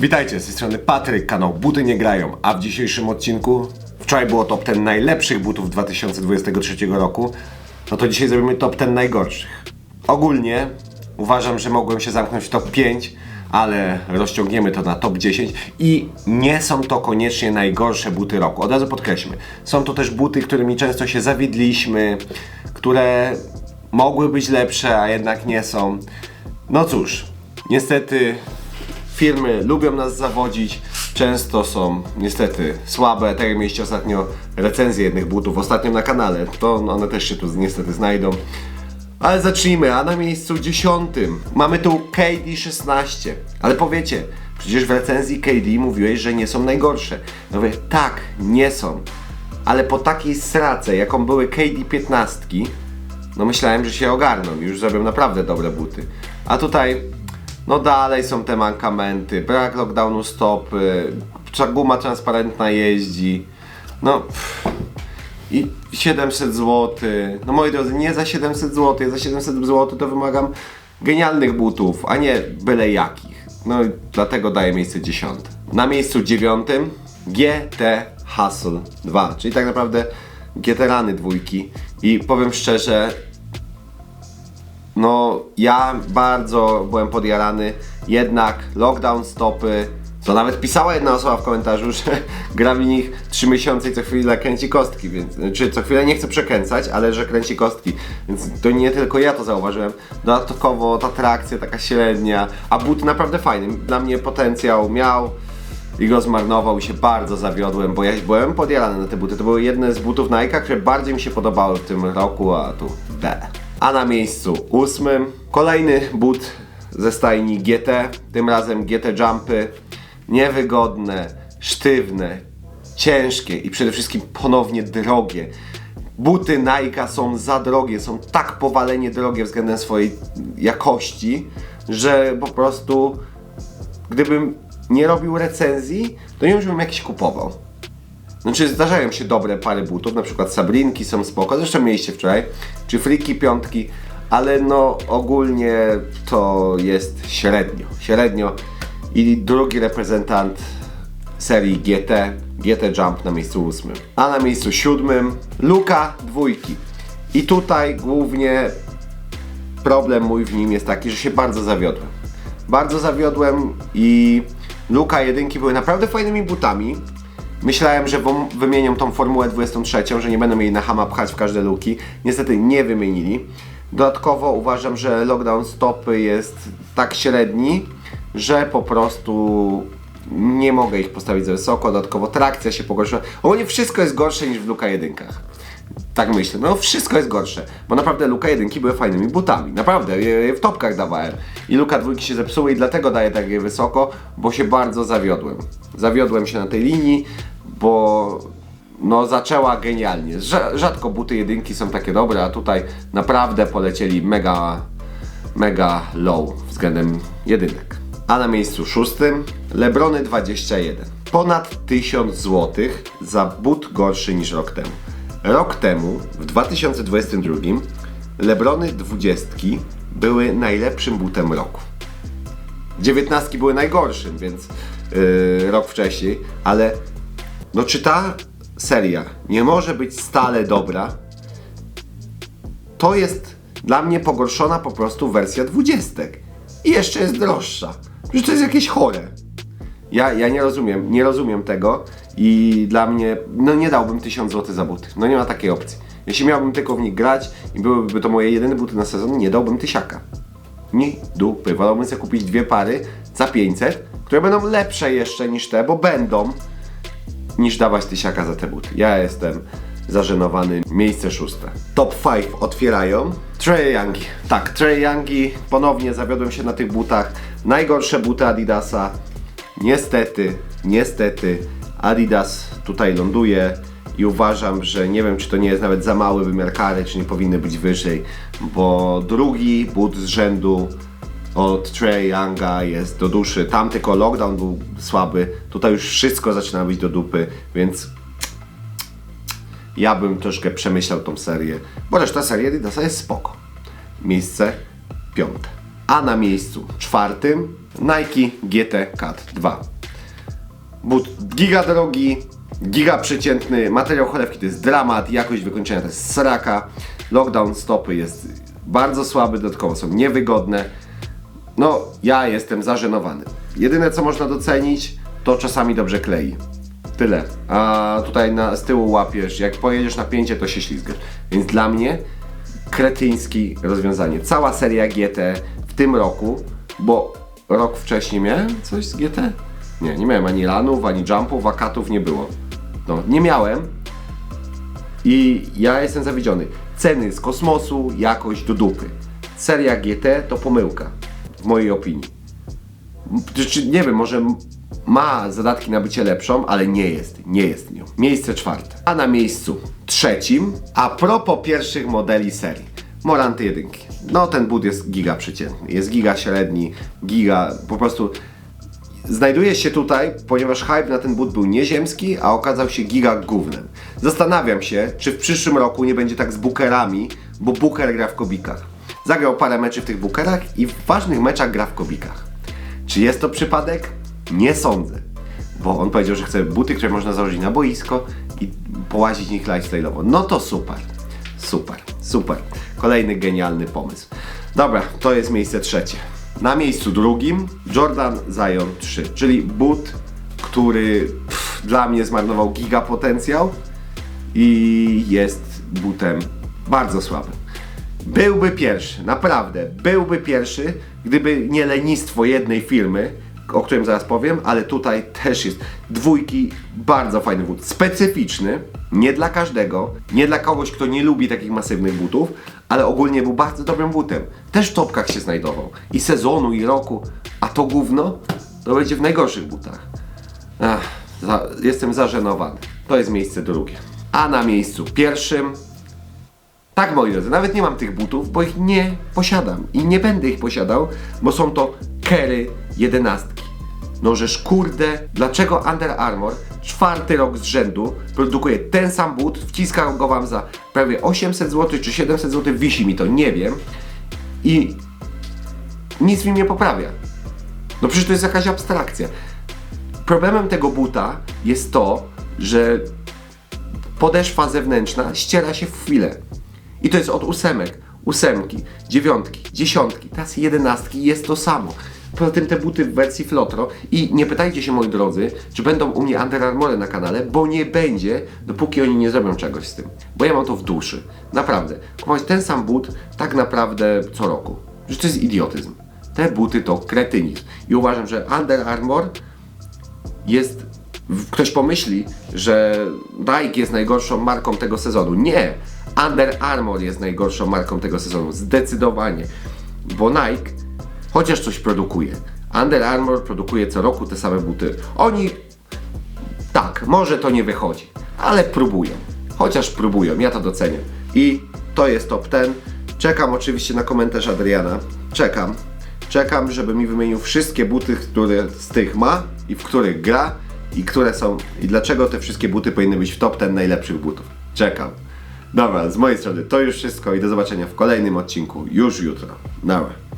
Witajcie, z tej strony Patryk, kanał Buty Nie Grają, a w dzisiejszym odcinku wczoraj było top 10 najlepszych butów 2023 roku, no to dzisiaj zrobimy top 10 najgorszych. Ogólnie uważam, że mogłem się zamknąć w top 5, ale rozciągniemy to na top 10 i nie są to koniecznie najgorsze buty roku. Od razu podkreślmy, są to też buty, którymi często się zawiedliśmy, które mogły być lepsze, a jednak nie są. No cóż, niestety firmy lubią nas zawodzić, często są niestety słabe, tak jak mieliście ostatnio recenzje jednych butów, ostatnio na kanale, to one też się tu niestety znajdą. Ale zacznijmy, a na miejscu dziesiątym mamy tu KD16. Ale powiecie, przecież w recenzji KD mówiłeś, że nie są najgorsze. No mówię, tak, nie są. Ale po takiej strace, jaką były KD15, no myślałem, że się ogarną już zrobią naprawdę dobre buty. A tutaj, no dalej są te mankamenty, brak lockdownu stopy, guma transparentna jeździ. No, pff, i 700 zł. No moi drodzy, nie za 700 zł, ja za 700 zł to wymagam genialnych butów, a nie byle jakich. No i dlatego daję miejsce 10. Na miejscu dziewiątym GT Hustle 2, czyli tak naprawdę GT Rany dwójki. I powiem szczerze, no, ja bardzo byłem podjarany, jednak lockdown stopy, co nawet pisała jedna osoba w komentarzu, że gra w nich 3 miesiące i co chwilę kręci kostki, więc, czy co chwilę nie chce przekręcać, ale że kręci kostki, więc to nie tylko ja to zauważyłem. Dodatkowo ta trakcja taka średnia, a but naprawdę fajny, dla mnie potencjał miał i go zmarnował i się bardzo zawiodłem, bo ja byłem podjarany na te buty. To były jedne z butów Nike, które bardziej mi się podobały w tym roku, a tu B. A na miejscu ósmym kolejny but ze stajni GT, tym razem GT Jumpy. Niewygodne, sztywne, ciężkie i przede wszystkim ponownie drogie. Buty Nike są za drogie, są tak powalenie drogie względem swojej jakości, że po prostu gdybym nie robił recenzji, to wiem, żebym jakiś kupował. Znaczy zdarzają się dobre pary butów, na przykład Sabrinki są spoko, zresztą mieliście wczoraj, czy Friki piątki, ale no ogólnie to jest średnio, średnio i drugi reprezentant serii GT, GT Jump na miejscu ósmym. A na miejscu siódmym Luka dwójki. I tutaj głównie problem mój w nim jest taki, że się bardzo zawiodłem. Bardzo zawiodłem i Luka jedynki były naprawdę fajnymi butami. Myślałem, że wymienią tą formułę 23, że nie będą mieli na hama pchać w każde luki. Niestety nie wymienili. Dodatkowo uważam, że lockdown stopy jest tak średni, że po prostu nie mogę ich postawić za wysoko. Dodatkowo trakcja się pogorszyła. Ogólnie wszystko jest gorsze niż w Luka jedynkach. Tak myślę. No wszystko jest gorsze, bo naprawdę Luka jedynki były fajnymi butami. Naprawdę, je, je w topkach dawałem. I Luka dwójki się zepsuły i dlatego daję tak je wysoko, bo się bardzo zawiodłem. Zawiodłem się na tej linii, bo no zaczęła genialnie. Rza- Rzadko buty jedynki są takie dobre, a tutaj naprawdę polecieli mega, mega low względem jedynek. A na miejscu szóstym Lebrony 21. Ponad 1000 zł za but gorszy niż rok temu. Rok temu, w 2022, Lebrony 20 były najlepszym butem roku. 19 były najgorszym, więc yy, rok wcześniej, ale no czy ta seria nie może być stale dobra, to jest dla mnie pogorszona po prostu wersja 20. I jeszcze jest droższa. Przecież to jest jakieś chore. Ja, ja nie rozumiem, nie rozumiem tego i dla mnie, no nie dałbym 1000 zł za buty. No nie ma takiej opcji. Jeśli miałbym tylko w nich grać i byłyby to moje jedyne buty na sezon, nie dałbym tysiaka. Ni dupy. Wolałbym sobie kupić dwie pary za 500, które będą lepsze jeszcze niż te, bo będą, niż dawać tysiaka za te buty. Ja jestem zażenowany. Miejsce szóste. Top 5 otwierają. Trey Youngi. Tak, Trey Youngi. Ponownie zawiodłem się na tych butach. Najgorsze buty Adidasa. Niestety, niestety Adidas tutaj ląduje i uważam, że nie wiem czy to nie jest nawet za mały wymiar kary, czy nie powinny być wyżej, bo drugi but z rzędu od Trey Younga jest do duszy. Tam tylko lockdown był słaby, tutaj już wszystko zaczyna być do dupy, więc ja bym troszkę przemyślał tą serię, bo reszta serii Adidasa jest spoko. Miejsce piąte. A na miejscu czwartym Nike GT Cat 2. But giga drogi, giga przeciętny, materiał cholewki to jest dramat, jakość wykończenia to jest sraka, lockdown stopy jest bardzo słaby, dodatkowo są niewygodne. No, ja jestem zażenowany. Jedyne co można docenić, to czasami dobrze klei. Tyle. A tutaj na, z tyłu łapiesz, jak pojedziesz na pięcie, to się ślizgasz. Więc dla mnie kretyński rozwiązanie. Cała seria GT tym roku, bo rok wcześniej miałem coś z GT? Nie, nie miałem ani lanów, ani jumpów, wakatów nie było. No, nie miałem i ja jestem zawiedziony. Ceny z kosmosu, jakość do dupy. Seria GT to pomyłka, w mojej opinii. Nie wiem, może ma zadatki na bycie lepszą, ale nie jest, nie jest nią. Miejsce czwarte. A na miejscu trzecim, a propos pierwszych modeli serii. Moranty jedynki. No ten but jest giga przeciętny, jest giga średni, giga po prostu Znajduje się tutaj, ponieważ hype na ten but był nieziemski, a okazał się giga gównem. Zastanawiam się, czy w przyszłym roku nie będzie tak z bookerami, bo booker gra w kobikach. Zagrał parę meczy w tych bookerach i w ważnych meczach gra w kobikach. Czy jest to przypadek? Nie sądzę. Bo on powiedział, że chce buty, które można założyć na boisko i połazić nich lifestyle'owo. No to super. Super, super. Kolejny genialny pomysł. Dobra, to jest miejsce trzecie. Na miejscu drugim Jordan Zion 3, czyli but, który pff, dla mnie zmarnował giga potencjał i jest butem bardzo słabym. Byłby pierwszy, naprawdę, byłby pierwszy, gdyby nie lenistwo jednej firmy, o którym zaraz powiem, ale tutaj też jest dwójki, bardzo fajny but, specyficzny, nie dla każdego, nie dla kogoś, kto nie lubi takich masywnych butów, ale ogólnie był bardzo dobrym butem. Też w topkach się znajdował, i sezonu, i roku, a to gówno to będzie w najgorszych butach. Ach, za, jestem zażenowany. To jest miejsce drugie. A na miejscu pierwszym tak, moi drodzy, nawet nie mam tych butów, bo ich nie posiadam i nie będę ich posiadał, bo są to Kery jedenastki. No żeż kurde, dlaczego Under Armour czwarty rok z rzędu produkuje ten sam but, wciska go wam za prawie 800 zł czy 700 zł, wisi mi to, nie wiem i nic mi nie poprawia. No przecież to jest jakaś abstrakcja. Problemem tego buta jest to, że podeszwa zewnętrzna ściera się w chwilę. I to jest od ósemek, ósemki, dziewiątki, dziesiątki, teraz jedenastki jest to samo. Poza tym te buty w wersji Flotro i nie pytajcie się moi drodzy, czy będą u mnie Under Armory na kanale, bo nie będzie, dopóki oni nie zrobią czegoś z tym. Bo ja mam to w duszy. Naprawdę. Kupować ten sam but tak naprawdę co roku. Że to jest idiotyzm. Te buty to kretynizm. I uważam, że Under Armour jest. Ktoś pomyśli, że Nike jest najgorszą marką tego sezonu. Nie! Under Armour jest najgorszą marką tego sezonu. Zdecydowanie. Bo Nike chociaż coś produkuje. Under Armour produkuje co roku te same buty. Oni. Tak, może to nie wychodzi, ale próbują. Chociaż próbują, ja to doceniam. I to jest top ten. Czekam oczywiście na komentarz Adriana. Czekam. Czekam, żeby mi wymienił wszystkie buty, które z tych ma i w których gra i które są i dlaczego te wszystkie buty powinny być w top ten najlepszych butów. Czekam. Dobra, z mojej strony to już wszystko i do zobaczenia w kolejnym odcinku już jutro. Dobra.